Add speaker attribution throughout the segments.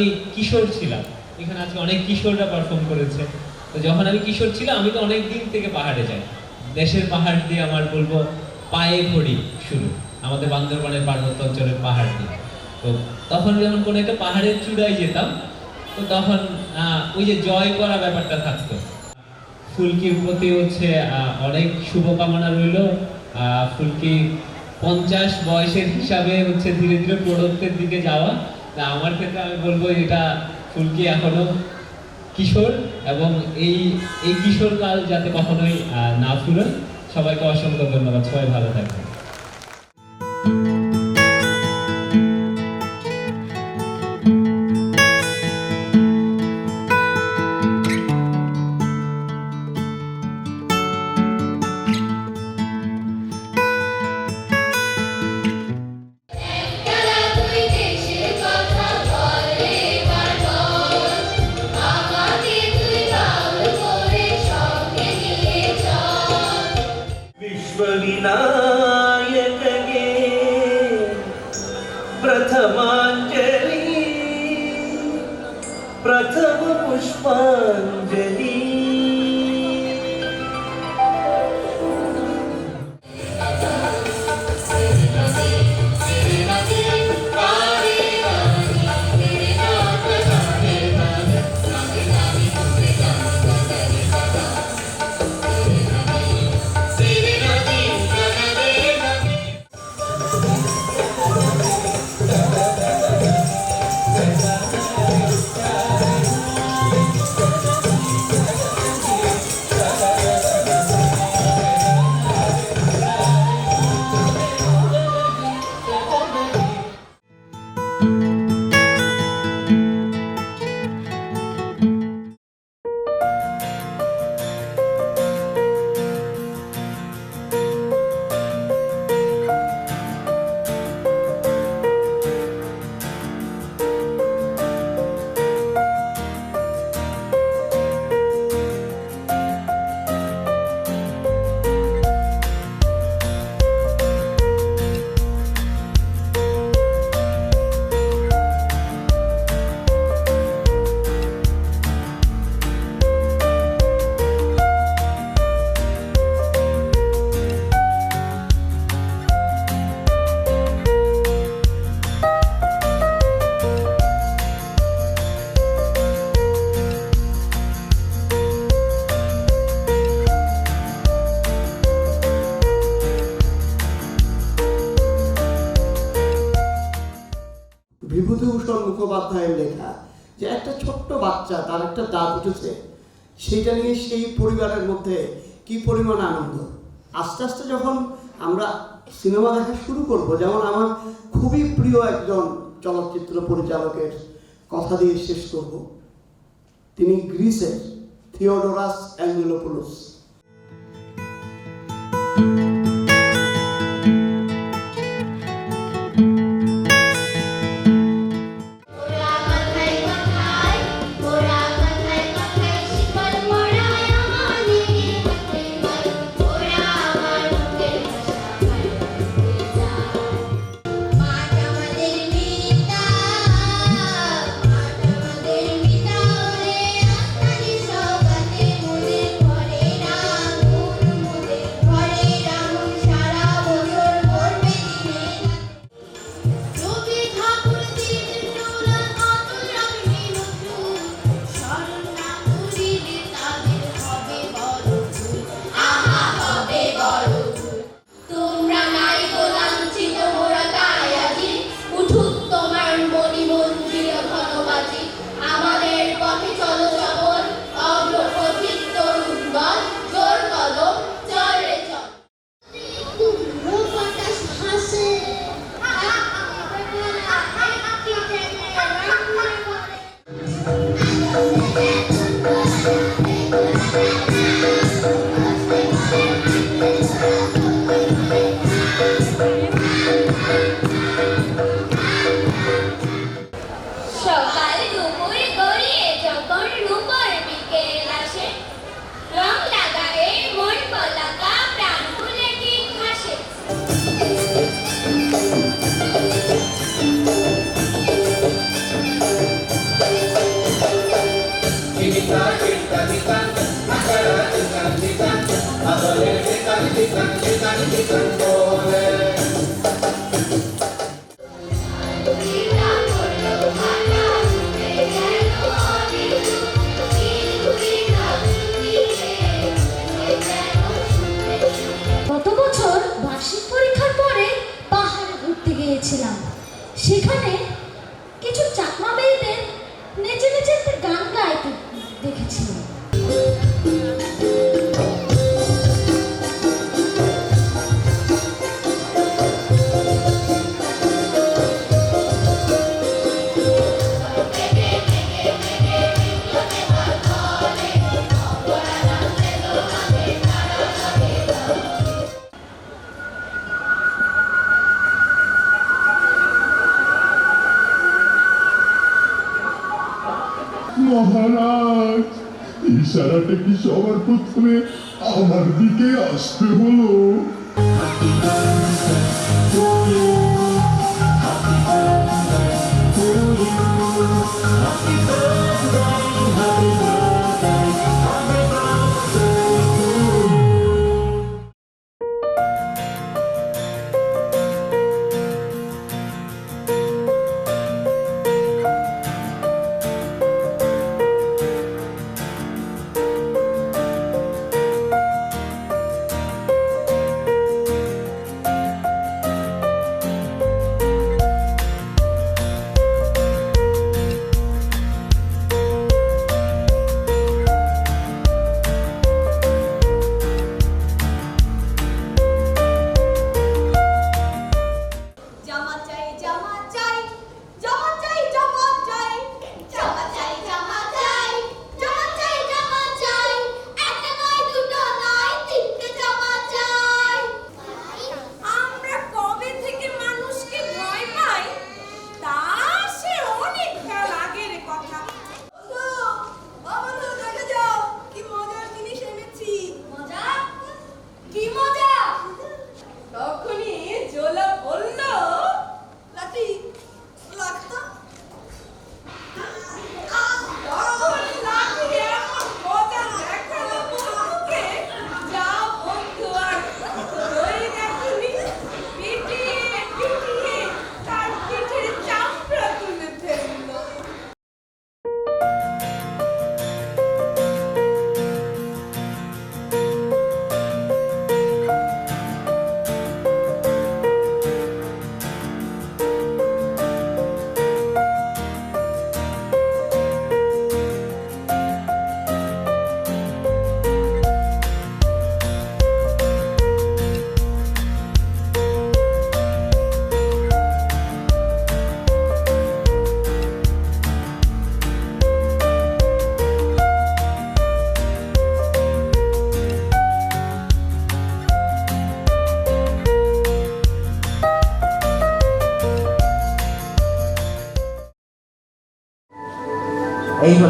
Speaker 1: আমি কিশোর ছিলাম। এখানে আজকে অনেক কিশোররা পারফর্ম করেছে। তো যখন আমি কিশোর ছিলাম, আমি তো অনেক দিন থেকে পাহাড়ে যাই। দেশের পাহাড় দিয়ে আমার বলব, পায়ে ঘড়ি শুরু। আমাদের বান্দরবানের পার্বত্য অঞ্চলের পাহাড় দিয়ে। তো তখন যখন কোনো একটা পাহাড়ের চূড়ায় যেতাম, তো তখন ওই যে জয় করা ব্যাপারটা থাকতো। ফুলকির প্রতি হচ্ছে অনেক শুভকামনা রইল। ফুলকি পঞ্চাশ বয়সের হিসাবে হচ্ছে ধীরে ধীরে প্রৌঢ়ত্বের দিকে যাওয়া। তা আমার ক্ষেত্রে আমি বলব এটা ফুলকি এখনও কিশোর এবং এই এই কিশোর কাল যাতে কখনোই না ফুরোয়, সবাইকে অসংখ্য ধন্যবাদ। সবাই ভালো থাকবেন।
Speaker 2: Thank you.
Speaker 3: বিভূতিভূষণ মুখোপাধ্যায়ের লেখা, যে একটা ছোট্ট বাচ্চা, তার একটা দাঁত উঠেছে সেটা নিয়ে সেই পরিবারের মধ্যে কি পরিমাণ আনন্দ? আস্তে আস্তে যখন আমরা সিনেমা দেখা শুরু করব, যেমন আমার খুবই প্রিয় একজন চলচ্চিত্র পরিচালকের কথা দিয়ে শেষ করব। তিনি গ্রিসের থিওডোরাস অ্যাঞ্জেলোপোলোস
Speaker 4: গত বছর বার্ষিক পরীক্ষার পরে বা ঘুরতে গিয়েছিলাম। সেখানে কিছু চাকমা মেয়েদের
Speaker 5: ইশারাটা কি সবার প্রথমে আমার দিকে আসতে হলো?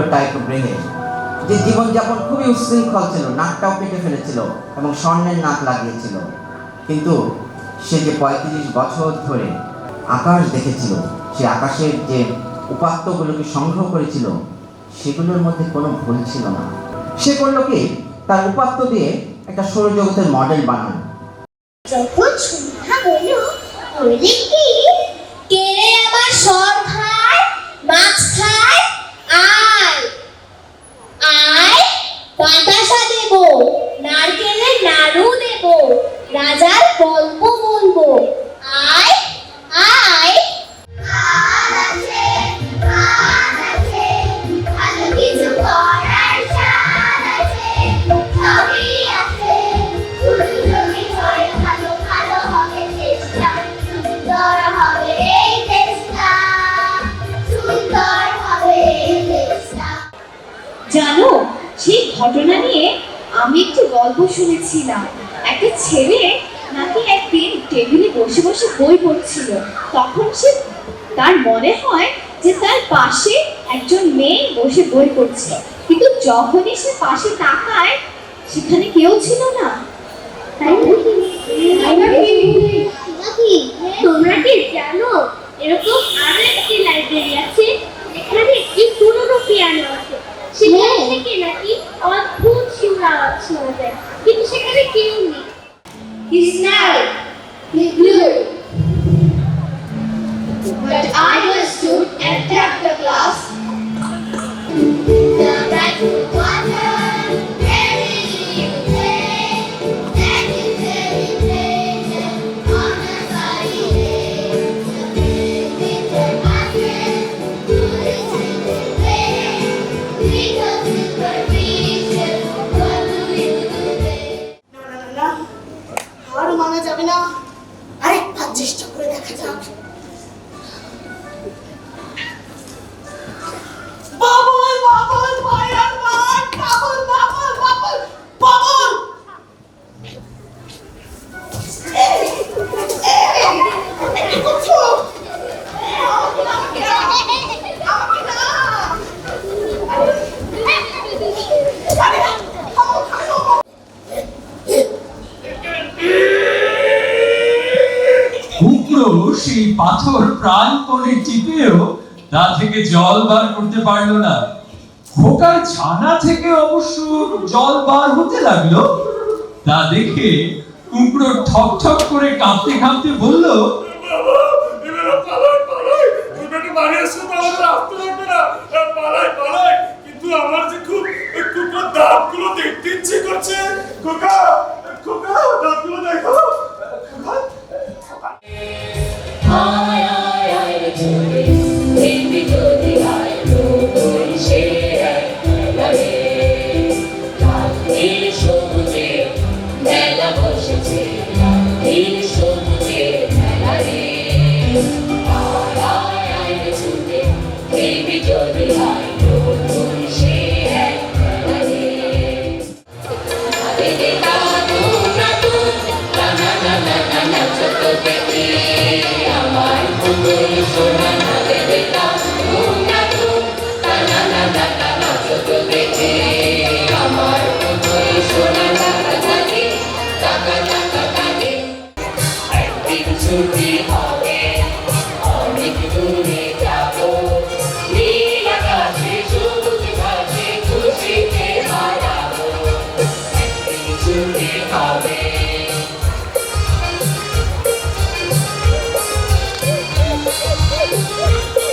Speaker 6: এই টাইপ ব্রেহে যে জীবনযাপন খুবই উচ্ছৃঙ্খল ছিল, নাকটাও কেটে ফেলেছিল এবং স্বর্ণের নাক লাগিয়েছিল। কিন্তু সে যে পঁয়ত্রিশ বছর ধরে আকাশ দেখেছিল, সে আকাশের যে উপাত্তগুলোকে সংগ্রহ করেছিল, সেগুলোর মধ্যে কোনো ভুল ছিল না। সে করল কি? তার উপাত্ত দিয়ে একটা সৌরজগতের মডেল বানানো
Speaker 7: যখন সন্ধ্যা হলো
Speaker 4: ছেলে নাকি একদিন টেবিলে বসে বসে বই পড়ছিল। তখন সে তার মনে হয় যে তার পাশে একজন মেয়ে বসে বই পড়ছে। কিন্তু যখনই সে পাশে তাকায় সেখানে কেউ ছিল না।
Speaker 7: তাই তোমরা কি জানো এরকম আরও একটি লাইব্রেরি আছে এখানে একটি পুরনো পিয়ানো আছে। সেখান থেকে নাকি অদ্ভুত সুর আওয়াজ শোনা যায়।
Speaker 3: কিন্তু সেখানে কেউ নেই। He's now
Speaker 8: চেষ্টা করে দেখা যাক।
Speaker 9: কুকড়ো সেই পাথর প্রাণপণে টিপেও তা থেকে জল বার করতে পারল না। খোকার ছানা থেকে অবশ্য জল বার হতে লাগল। তা দেখে কুকড়ো ঠক ঠক করে কাঁপতে কাঁপতে বলল
Speaker 10: কিন্তু আমার যে খুব কুকুর, দাঁতগুলো দেখতে ইচ্ছে করছে। খোকা খোকা, দাঁতগুলো দেখো। Dios,
Speaker 11: hermano, te Thank you.